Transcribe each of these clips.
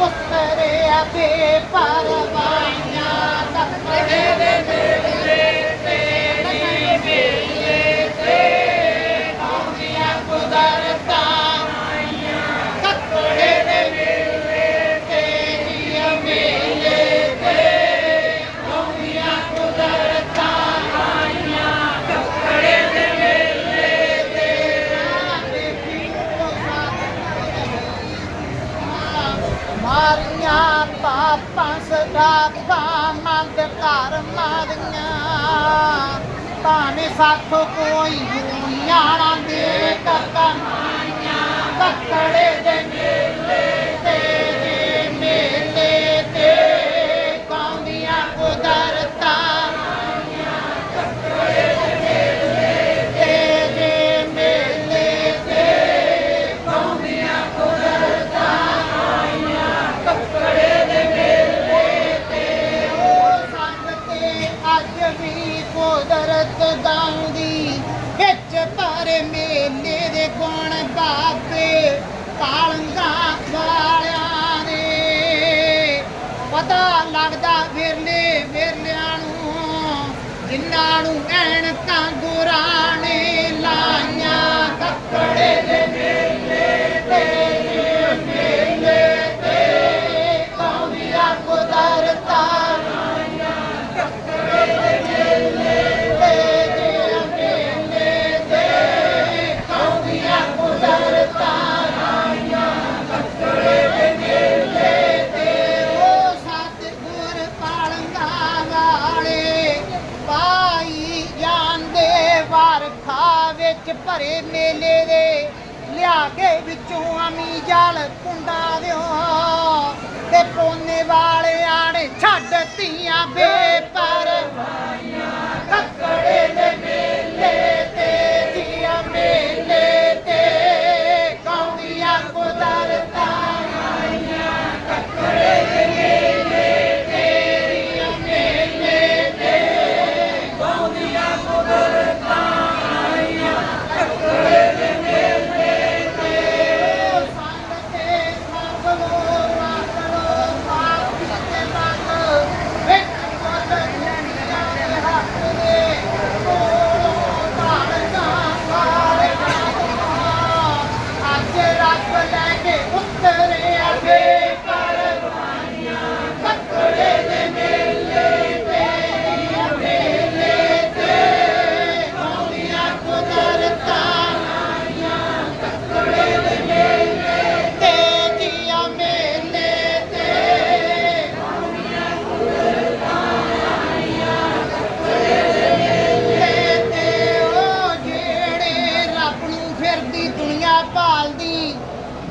ਉਤਰਿਆ ਬੇਪਰਵਾਹੀਆਂ ਤਖੜੇ ਦੇ। ਮੇਰੇ ਸਦਾ ਮਨ ਦੇ ਘਰ ਮਾਰੀਆਂ ਭਾਵੇਂ ਸਾਥੋਂ ਕੋਈ ਦੁਨੀਆ ਨਾ ਦੇ ਕਰਦਾ ਸੰਗਤ ਗਾਉਂਦੀ ਵਿੱਚ ਪਰ ਮੇਲੇ ਦੇ ਗੁਣ ਬਾਪੇ ਪਾਲੰਗਾ ਵਾਲਿਆਂ ਦੇ। ਪਤਾ ਲੱਗਦਾ ਵਿਰਲੇ, ਵਿਰਲਿਆਂ ਨੂੰ, ਜਿਨ੍ਹਾਂ ਨੂੰ ਸਾਰੇ ਮੇਲੇ ਦੇ ਲਿਆ ਕੇ ਵਿੱਚੋਂ ਅਮੀ ਜਾਲ ਕੁੰਡਾ ਦਿਓ। ਤੇ ਪੋਨੇ ਵਾਲੇ ਆੜੇ ਛੱਡ ਧੀਆਂ ਬੇਪਰ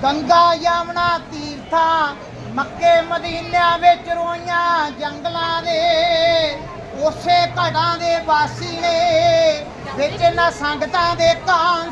ਗੰਗਾ ਯਮਨਾ ਤੀਰਥਾ, ਮੱਕੇ ਮਦੀਨਿਆਂ ਵਿੱਚ ਰੋਈਆਂ ਜੰਗਲਾਂ ਦੇ। ਉਸੇ ਘੜਾਂ ਦੇ ਵਾਸੀ ਨੇ ਵਿੱਚ ਨਾ ਸੰਗਤਾਂ ਦੇ ਕਾਂ